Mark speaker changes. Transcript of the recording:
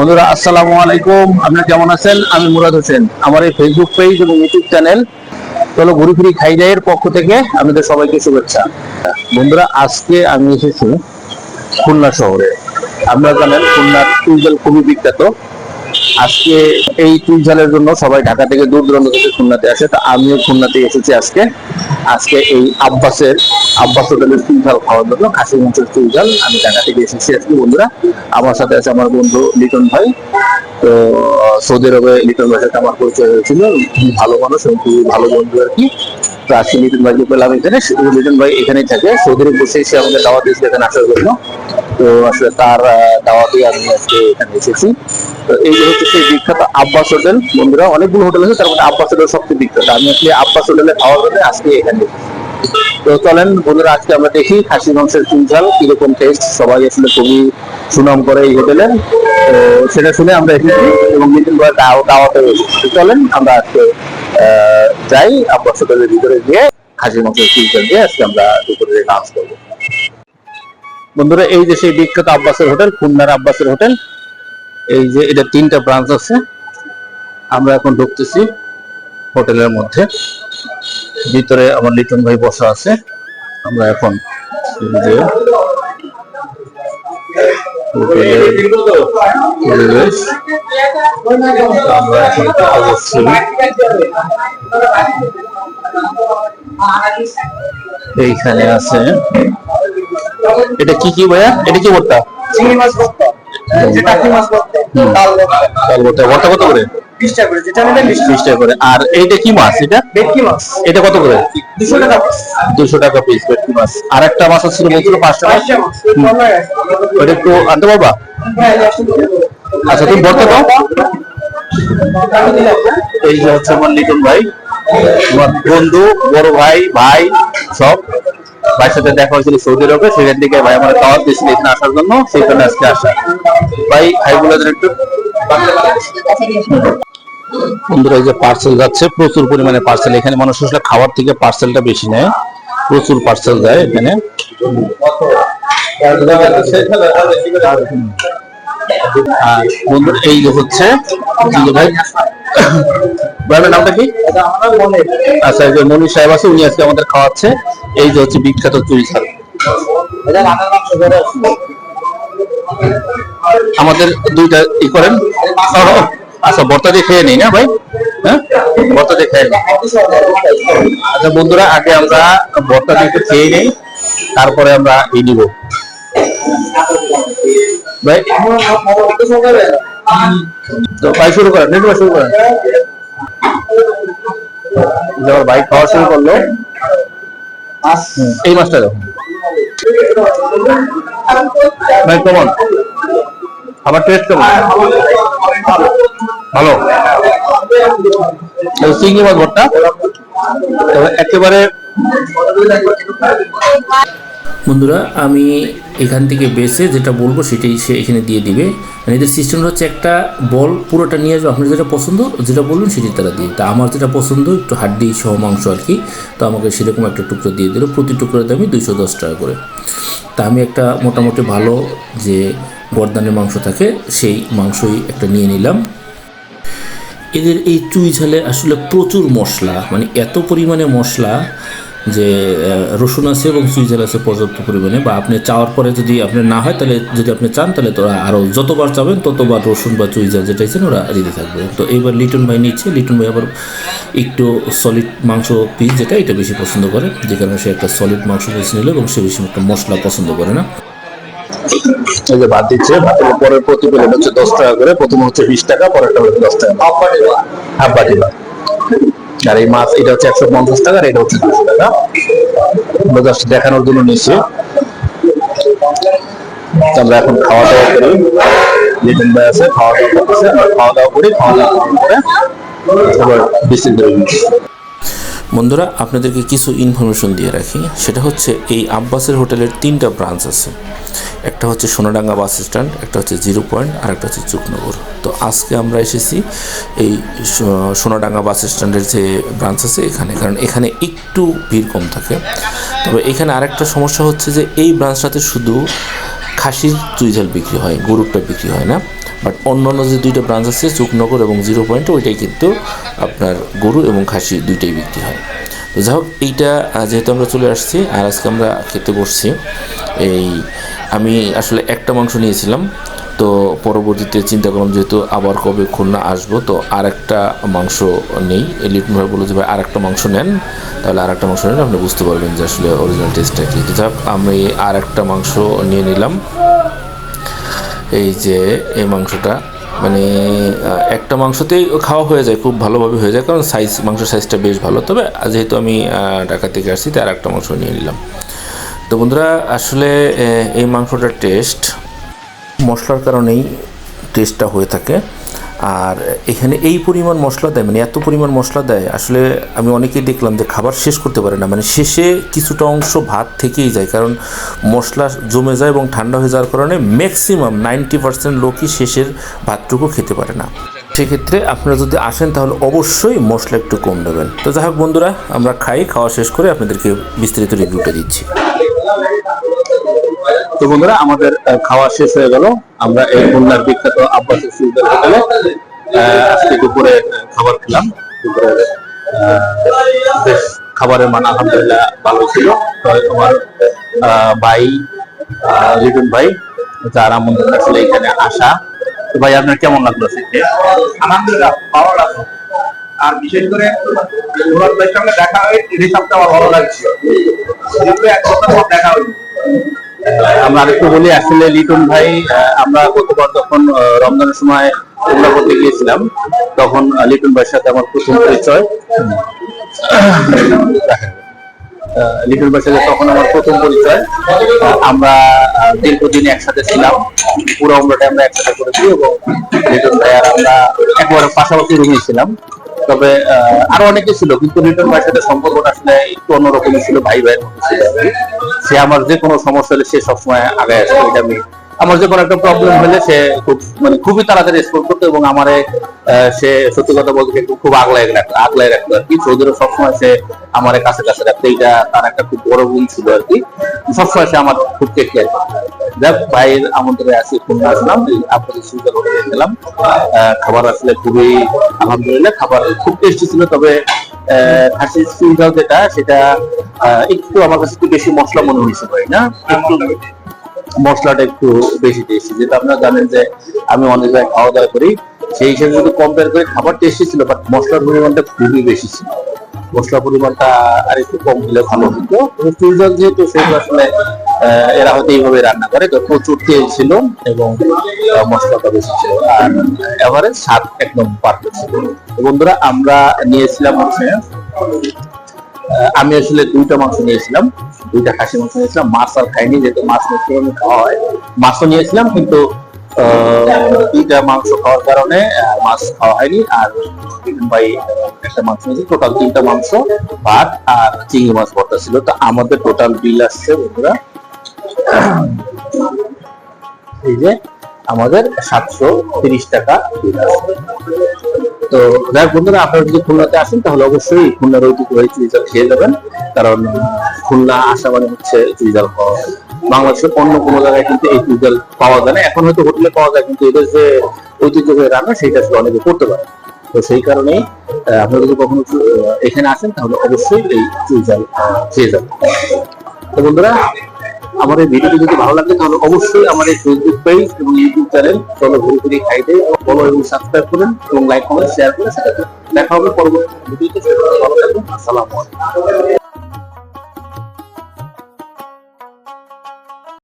Speaker 1: বন্ধুরা, আসসালামু আলাইকুম। আপনারা কেমন আছেন? আমি মুরাদ হোসেন। আমার এই ফেসবুক পেজ এবং ইউটিউব চ্যানেল চলো ঘুরি ফিরি খাই এর পক্ষ থেকে। আপনাদের সবাইকে শুভেচ্ছা। বন্ধুরা, আজকে আমি এসেছি খুলনা শহরে। আপনারা জানেন খুলনার টুইজাল খুবই বিখ্যাত আজকে এই টুইজালের জন্য সবাই ঢাকা থেকে দূর দূরান্ত থেকে খুলনাতে আসে। তা আমিও খুলনাতে এসেছি আজকে। আজকে এই আব্বাসের, আব্বাস হোটেলের টুইজাল খাওয়ার জন্য খাসি মাংসের টুইজাল আমি ঢাকা থেকে এসেছি আজকে, বন্ধুরা। আমার সাথে আছে আমার বন্ধু লিটন ভাই। তো, সৌদি আরবে লিটন ভাইয়ের সাথে আমার পরিচয় হয়েছিল। খুবই ভালো মানুষ এবং খুবই ভালো বন্ধু আর কি। তো আজকে লিটন ভাইকে পেলাম এখানে। লিটন ভাই এখানেই থাকে। সৌদি আরব বসে এসে আমাদের দাওয়াত দিয়েছিল এখানে আসার জন্য। তো আসলে তার দাওয়াতে আমি আজকে এখানে এসেছি। তো এই হচ্ছে সেই বিখ্যাত আব্বাস হোটেল, বন্ধুরা, অনেকগুলো হোটেল আছে, তার মধ্যে আব্বাস হোটেল সবচেয়ে বিখ্যাত। আমি আসলে আব্বাস হোটেলে খাওয়ার জন্য আজকে এখানে। তো চলেন, বন্ধুরা, আজকে আমরা দেখি খাসি মাংসের চুনঝাল কীরকম টেস্ট সবাই আসলে খুবই সুনাম করে এই হোটেলে। তো সেটা শুনে আমরা এসেছি এবং মিটিং করে দাওয়াতে এসেছি। চলেন, আমরা আজকে যাই আব্বাস হোটেলের ভিতরে গিয়ে খাসি মাংসের চুনঝাল দিয়ে আজকে আমরা দুপুরে লাঞ্চ করব। বন্ধুরা, এই যে সেই বিখ্যাত আব্বাসের হোটেল, খুলনার আব্বাসের হোটেল, এই যে এটা তিনটা ব্রাঞ্চ আছে। আমরা এখন ঢুকতেছি হোটেলের মধ্যে। ভিতরে আমার লিটন ভাই বসা আছে। আমরা এখন আমরা এখন এইখানে আছে এটা কি কি ভাইয়া? এটা কি ভর্তা?
Speaker 2: চিংড়ি মাছ ভর্তা। যে টাকি মাছ ভর্তা ডাল ভর্তা।
Speaker 1: ডাল ভর্তা। ভর্তা কত করে?
Speaker 2: বিশ টাকা করে যেটা নেবেন বিশ
Speaker 1: বিশ টাকা করে। আর এইটা কি মাছ এটা?
Speaker 2: ভেটকি মাছ।
Speaker 1: এটা কত করে?
Speaker 2: দুশো টাকা পিস
Speaker 1: দুশো টাকা পিস ভেটকি মাছ। আর একটা মাছ আছে বলছিল পাঁচ টাকা। ওটা একটু আনতে পারবা?
Speaker 2: হ্যাঁ।
Speaker 1: আচ্ছা তুমি ভর্তা দাও? এই যে হচ্ছে আমার লিটন ভাই। আমার বন্ধু বড় ভাই ভাই সব। ভাইয়ের সাথে দেখা হয়েছিল সৌদি আরবে, সেখান থেকে ভাই আমার দাওয়াত দিয়েছিল এখানে আসার জন্য সেখানে আজকে আসা। ভাই ভাই বলে একটু। বন্ধুরা যে পার্সেল যাচ্ছে, প্রচুর পরিমাণে পার্সেল এখানে মানুষ আসলে খাবার থেকে পার্সেলটা বেশি নেয়। প্রচুর পার্সেল যায় এখানে। বন্ধুরা, এই যে হচ্ছে ভাই ভাইয়ের নামটা কি? আচ্ছা এই যে মনির সাহেব আছে উনি আজকে আমাদের খাওয়াচ্ছে। এই যে হচ্ছে বিখ্যাত চুরি ঝাল। আমাদের দুইটা ই করেন। আচ্ছা ভর্তা দিয়ে খেয়ে নেই না ভাই? হ্যাঁ? ভর্তা দিয়ে খেয়ে নিই। আচ্ছা বন্ধুরা আগে আমরা ভর্তা দিয়ে একটু খেয়ে নেই তারপরে আমরা ই নিব। ভাই? তো ভাই শুরু করেন নেটওয়ার্ক শুরু করেন। এই যে আমার ভাই খাওয়া শুরু করল। এই মাছটা দেখুন ভাই কেমন আমার টেস্ট কেমন ভালো। চিংড়ি মাছ ভর্তা। একেবারে
Speaker 3: বন্ধুরা, আমি এখান থেকে বেছে যেটা বলব সেটাই সে এখানে দিয়ে দিবে। মানে এদের সিস্টেম হচ্ছে একটা বল পুরোটা নিয়ে আসবে আপনার যেটা পছন্দ, যেটা বলবেন সেটি তারা দিয়ে তা আমার যেটা পছন্দ, একটু হাড্ডি সহ মাংস আর কি, তো আমাকে সেরকম একটা টুকরো দিয়ে দিল। প্রতি টুকরোর দামই দুইশো দশ টাকা করে। তা আমি একটা মোটামুটি ভালো যে গরদানের মাংস থাকে, সেই মাংসই একটা নিয়ে নিলাম। এদের এই চুই ঝালে আসলে প্রচুর মশলা মানে এত পরিমাণে মশলা যে রসুন আছে এবং চুই ঝাল আছে পর্যাপ্ত পরিমাণে বা আপনি চাওয়ার পরে যদি আপনার না হয় তাহলে যদি আপনি চান তাহলে তো ওরা আরও যতবার চাবেন ততবার রসুন বা চুই ঝাল যেটা ইচ্ছেন ওরা দিতে থাকবে। তো এইবার লিটন ভাই নিচ্ছে লিটন ভাই আবার একটু সলিড মাংস পিস যেটা এটা বেশি পছন্দ করে যে কারণে সে একটা সলিড মাংস পিস নিল এবং সে বেশি একটা মশলা পছন্দ করে না।
Speaker 1: এই যে ভাত দিচ্ছে ভাতের পরের প্রতি প্লেট হচ্ছে দশ টাকা করে প্রথমে হচ্ছে বিশ টাকা পরেরটা হচ্ছে দশ টাকা।
Speaker 2: হাফ বাটি ভাত।
Speaker 1: আর এই মাছ, এটা হচ্ছে একশো পঞ্চাশ টাকা আর এটা হচ্ছে দুশো টাকা। জাস্ট দেখানোর জন্য নিচ্ছি আমরা এখন খাওয়া দাওয়া করি। লিটন ভাই আছে, খাওয়া দাওয়া করতেছে। আমরা খাওয়া দাওয়া করি, খাওয়া দাওয়া করে আবার এবার করে।
Speaker 3: বন্ধুরা, আপনাদেরকে কিছু ইনফরমেশন দিয়ে রাখি। সেটা হচ্ছে, এই আব্বাসের হোটেলের তিনটা ব্রাঞ্চ আছে। একটা হচ্ছে সোনাডাঙ্গা বাস স্ট্যান্ড, একটা হচ্ছে জিরো পয়েন্ট, আর একটা হচ্ছে চুকনগর। তো আজকে আমরা এসেছি এই সোনাডাঙ্গা বাস স্ট্যান্ডের যে ব্রাঞ্চ আছে এখানে, কারণ এখানে একটু ভিড় কম থাকে। তবে এখানে আরেকটা সমস্যা হচ্ছে যে, এই ব্রাঞ্চটাতে শুধু খাসির চুইঝাল বিক্রি হয়, গরুরটা বিক্রি হয় না। বাট অন্যান্য যে দুইটা ব্রাঞ্চ আছে চুকনগর এবং জিরো পয়েন্ট ওইটাই কিন্তু আপনার গরু এবং খাসি দুইটাই বিক্রি হয়। তো যাই হোক এইটা যেহেতু আমরা চলে আসছি আর আজকে আমরা খেতে বসছি এই আমি আসলে একটা মাংস নিয়েছিলাম তো পরবর্তীতে চিন্তা করলাম যেহেতু আবার কবে খুলনা আসব তো আর একটা মাংস নেই। লিটন ভাই বলল যে ভাই আর একটা মাংস নেন। তাহলে আর একটা মাংস নেন আপনি বুঝতে পারবেন যে আসলে অরিজিনাল টেস্টটা কী। তো হোক, আমি আর একটা মাংস নিয়ে নিলাম। এই যে, এই মাংসটা মানে একটা মাংসতেই খাওয়া হয়ে যায়, খুব ভালোভাবে হয়ে যায়, কারণ সাইজ মাংসের সাইজটা বেশ ভালো। তবে যেহেতু আমি ঢাকা থেকে আসছি, তাই আর একটা মাংস নিয়ে নিলাম। তো বন্ধুরা, আসলে এই মাংসটার টেস্ট মশলার কারণেই টেস্টটা হয়ে থাকে। আর এখানে এই পরিমাণ মশলা দেয় মানে এত পরিমাণ মশলা দেয়, আসলে আমি অনেকেই দেখলাম যে খাবার শেষ করতে পারে না মানে শেষে কিছুটা অংশ ভাত থেকেই যায়, কারণ মশলা জমে যায় এবং ঠান্ডা হয়ে যাওয়ার কারণে ম্যাক্সিমাম নাইনটি পার্সেন্ট লোকই শেষের ভাতটুকু খেতে পারে না। সেক্ষেত্রে আপনারা যদি আসেন তাহলে অবশ্যই মশলা একটু কম দেবেন তো যাই হোক বন্ধুরা, আমরা খাই, খাওয়া শেষ করে আপনাদেরকে বিস্তারিত রিভিউটা দিচ্ছি।
Speaker 1: তো বন্ধুরা, আমাদের খাওয়া শেষ হয়ে গেল। আমরা এই খুলনার বিখ্যাত আব্বাসের সুইদার হোটেলে আজকে দুপুরে খাবার খেলাম। দুপুরে বেশ খাবারের মান আলহামদুলিল্লাহ ভালো ছিল। তো আমার ভাই লিটন ভাই, যার আমন্ত্রণ আসলে এখানে আসা। ভাই, আপনার কেমন লাগল সেটা
Speaker 2: আলহামদুলিল্লাহ, ভালো লাগল। আর বিশেষ করে মুরাদ ভাইয়ের সঙ্গে দেখা হয়ে রিসাবটা আমার ভালো লাগছে এক সপ্তাহ পর দেখা হলো।
Speaker 1: আমরা আরেকটু বলি, আসলে লিটন ভাই আমরা গতবার যখন রমজানের সময় উমরা করতে গিয়েছিলাম, তখন লিটন ভাইয়ের সাথে আমার প্রথম পরিচয়। লিটন ভাইয়ের সাথে তখন আমার প্রথম পরিচয়। আমরা দীর্ঘদিন একসাথে ছিলাম। পুরো উমরাটা আমরা একসাথে করেছি এবং লিটন ভাই আর আমরা একবারে পাশাপাশি রুমে ছিলাম। তবে আরও অনেকে ছিল, কিন্তু রিটন ভাইয়ের সাথে সম্পর্কটা আসলে একটু অন্যরকম ছিল ভাই ভাইয়ের মতো ছিল। সে আমার যে কোনো সমস্যা হলে সে সবসময় আগে আসতো এটা আমি আমার যে কোনো একটা প্রবলেম হলে সে খুব মানে খুবই তাড়াতাড়ি রেসপন্স করতো এবং আমারে সে সত্যি কথা বলতে গেলে খুব আগলায় রাখতো আগলায় রাখতো আর কি। চৌধুরী সবসময় সে আমার কাছে কাছে রাখতো। এইটা তার একটা খুব বড় গুণ ছিল আর কি। সবসময় সে আমার খুব টেক কেয়ার ভাইয়ের আমন্ত্রণে আসি আসলাম। আপনাদের সুবিধা করে আহ, খাবার আসলে খুবই আলহামদুলিল্লাহ খাবার খুব টেস্টি ছিল। তবে খাসির যেটা সেটা একটু আমার কাছে একটু বেশি মশলা মনে হয়েছে না? মশলাটা একটু বেশি টেস্টি যেটা আপনারা জানেন যে আমি অনেক জায়গায় খাওয়া দাওয়া করি, সেই হিসেবে যদি কম্পেয়ার করি খাবার টেস্টি ছিল বাট মশলার পরিমাণটা খুবই বেশি ছিল। মশলার পরিমাণটা আর একটু কম হলে ভালো হতো। চুলজল যেহেতু সেগুলো আসলে এরা হয়তো এইভাবে রান্না করে, তো প্রচুর তেল ছিল এবং মশলাটা বেশি ছিল। আর এভারেজ স্বাদ একদম পারফেক্ট ছিল। বন্ধুরা, আমরা নিয়েছিলাম হচ্ছে আমি আসলে দুইটা মাংস নিয়েছিলাম। দুইটা খাসি মাংস নিয়েছিলাম, মাছ আর খাইনি, যেহেতু মাছ ম্যাক্সিমাম খাওয়া হয়। মাছও নিয়েছিলাম, কিন্তু দুইটা মাংস খাওয়ার কারণে মাছ খাওয়া হয়নি, আর ভাই, একটা মাংস টোটাল তিনটা মাংস, ভাত আর চিংড়ি মাছ ভর্তা ছিল। তো আমাদের টোটাল বিল আসছে, বন্ধুরা, এই যে আমাদের সাতশো তিরিশ টাকা তো যাই বন্ধুরা, আপনারা যদি খুলনাতে আসেন, তাহলে অবশ্যই খুলনার চুইজাল খেয়ে যাবেন, কারণ খুলনা আসা মানে হচ্ছে চুইজাল খাওয়া বাংলাদেশের অন্য কোনো জায়গায় কিন্তু এই চুইজাল পাওয়া যায় না। এখন হয়তো হোটেলে পাওয়া যায়, কিন্তু এদের যে ঐতিহ্যবাহী রান্না সেটা আসলে অনেকে করতে পারে তো সেই কারণেই আপনারা যদি কখনো এখানে আসেন, তাহলে অবশ্যই এই চুইজাল খেয়ে যাবেন। তো বন্ধুরা, আমার এই ভিডিওটি যদি ভালো লাগে, তাহলে অবশ্যই আমার এই ফেসবুক পেজ এবং ইউটিউব চ্যানেল চলো ঘুরে ঘুরে খাইতে ফলো এবং সাবস্ক্রাইব করুন এবং লাইক কমেন্ট শেয়ার করে সেটা দেখা হবে পরবর্তী ভিডিওতে। ভালো থাকুন। আসসালামু